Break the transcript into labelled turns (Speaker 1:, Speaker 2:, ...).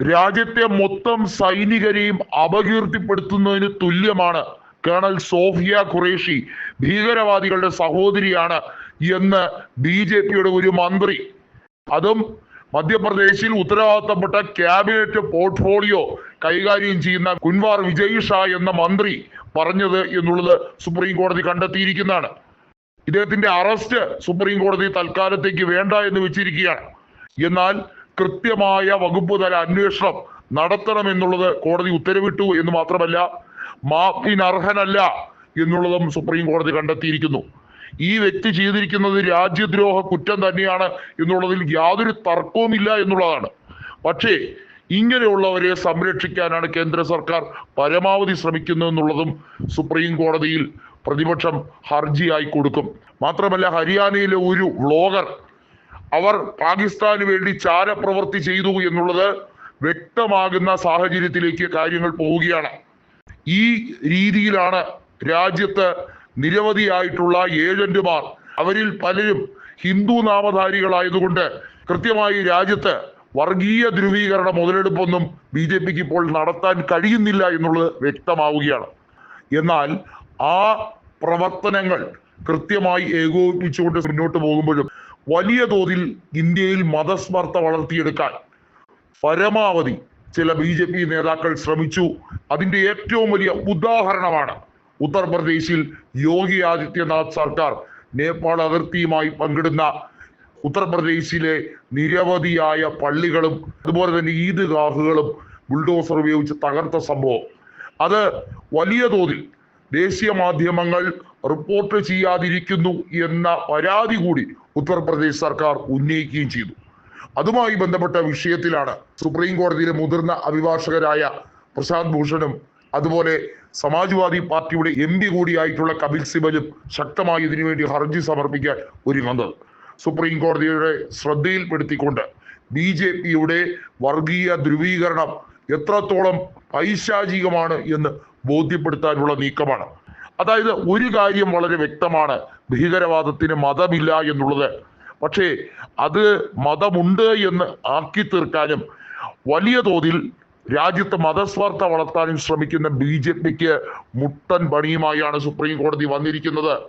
Speaker 1: രാജ്യത്തെ മൊത്തം സൈനികരെയും അപകീർത്തിപ്പെടുത്തുന്നതിന് തുല്യമാണ്. കേണൽ സോഫിയ ഖുറേഷി ഭീകരവാദികളുടെ സഹോദരിയാണ് എന്ന് ബി ജെ പിയുടെ ഒരു മന്ത്രി. അതും മധ്യപ്രദേശിൽ ഉത്തരവാദിത്തപ്പെട്ട ക്യാബിനറ്റ് പോർട്ട്ഫോളിയോ കൈകാര്യം ചെയ്യുന്ന കുൻവാർ വിജയ് ഷാ എന്ന മന്ത്രി പറഞ്ഞത് എന്നുള്ളത് സുപ്രീം കോടതി കണ്ടെത്തിയിരിക്കുന്നതാണ്. ഇദ്ദേഹത്തിന്റെ അറസ്റ്റ് സുപ്രീം കോടതി തൽക്കാലത്തേക്ക് വേണ്ട എന്ന് വെച്ചിരിക്കുകയാണ്. എന്നാൽ കൃത്യമായ വകുപ്പ് തല അന്വേഷണം നടത്തണം എന്നുള്ളത് കോടതി ഉത്തരവിട്ടു എന്ന് മാത്രമല്ല മാപ്പിന് അർഹനല്ല എന്നുള്ളതും സുപ്രീം കോടതി കണ്ടെത്തിയിരിക്കുന്നു. ഈ വ്യക്തി ചെയ്തിരിക്കുന്നത് രാജ്യദ്രോഹ കുറ്റം തന്നെയാണ് എന്നുള്ളതിൽ യാതൊരു തർക്കവുമില്ല എന്നുള്ളതാണ്. പക്ഷേ ഇങ്ങനെയുള്ളവരെ സംരക്ഷിക്കാനാണ് കേന്ദ്ര സർക്കാർ പരമാവധി ശ്രമിക്കുന്നത് എന്നുള്ളതും സുപ്രീം കോടതിയിൽ പ്രതിപക്ഷം ഹർജിയായി കൊടുക്കും. മാത്രമല്ല ഹരിയാനയിലെ ഒരു വ്ളോഗർ അവർ പാകിസ്ഥാന് വേണ്ടി ചാരപ്രവൃത്തി ചെയ്തു എന്നുള്ളത് വ്യക്തമാകുന്ന സാഹചര്യത്തിലേക്ക് കാര്യങ്ങൾ പോവുകയാണ്. ഈ രീതിയിലാണ് രാജ്യത്ത് നിരവധിയായിട്ടുള്ള ഏജന്റുമാർ അവരിൽ പലരും ഹിന്ദു നാമധാരികളായതുകൊണ്ട് കൃത്യമായി രാജ്യത്ത് വർഗീയ ധ്രുവീകരണ മുതലെടുപ്പൊന്നും ബി ജെ പിക്ക് ഇപ്പോൾ നടത്താൻ കഴിയുന്നില്ല എന്നുള്ളത് വ്യക്തമാവുകയാണ്. എന്നാൽ ആ പ്രവർത്തനങ്ങൾ കൃത്യമായി ഏകോപിപ്പിച്ചുകൊണ്ട് മുന്നോട്ട് പോകുമ്പോഴും വലിയ തോതിൽ ഇന്ത്യയിൽ മതസ്മർത്ത വളർത്തിയെടുക്കാൻ പരമാവധി ചില ബി ജെ പി നേതാക്കൾ ശ്രമിച്ചു. അതിന്റെ ഏറ്റവും വലിയ ഉദാഹരണമാണ് ഉത്തർപ്രദേശിൽ യോഗി ആദിത്യനാഥ് സർക്കാർ നേപ്പാൾ അതിർത്തിയുമായി പങ്കിടുന്ന ഉത്തർപ്രദേശിലെ നിരവധിയായ പള്ളികളും അതുപോലെ തന്നെ ഈദ്ഗാഹുകളും ബുൾഡോസർ ഉപയോഗിച്ച് തകർത്ത സംഭവം. അത് വലിയ തോതിൽ ദേശീയ മാധ്യമങ്ങൾ റിപ്പോർട്ട് ചെയ്യാതിരിക്കുന്നു എന്ന പരാതി കൂടി ഉത്തർപ്രദേശ് സർക്കാർ ഉന്നയിക്കുകയും ചെയ്തു. അതുമായി ബന്ധപ്പെട്ട വിഷയത്തിലാണ് സുപ്രീം കോടതിയിലെ മുതിർന്ന അഭിഭാഷകരായ പ്രശാന്ത് ഭൂഷണും അതുപോലെ സമാജ്വാദി പാർട്ടിയുടെ എം പി കൂടിയായിട്ടുള്ള കപിൽ സിബലും ശക്തമായി ഇതിനുവേണ്ടി ഹർജി സമർപ്പിക്കാൻ ഒരുങ്ങുന്നത് സുപ്രീം കോടതിയുടെ ശ്രദ്ധയിൽപ്പെടുത്തിക്കൊണ്ട് ബി ജെ പിയുടെ വർഗീയ ധ്രുവീകരണം എത്രത്തോളം പൈശാചികമാണ് എന്ന് ബോധ്യപ്പെടുത്താനുള്ള നീക്കമാണ് അതായത് ഒരു കാര്യം വളരെ വ്യക്തമാണ്. ഭീകരവാദത്തിന് മതമില്ല എന്നുള്ളത്. പക്ഷേ അത് മതമുണ്ട് എന്ന് ആക്കി തീർക്കാനും വലിയ തോതിൽ രാജ്യത്ത് മതസ്വാർത്ഥ വളർത്താനും ശ്രമിക്കുന്ന ബി ജെ പിക്ക് മുട്ടൻ പണിയുമായാണ് സുപ്രീം കോടതി വന്നിരിക്കുന്നത്.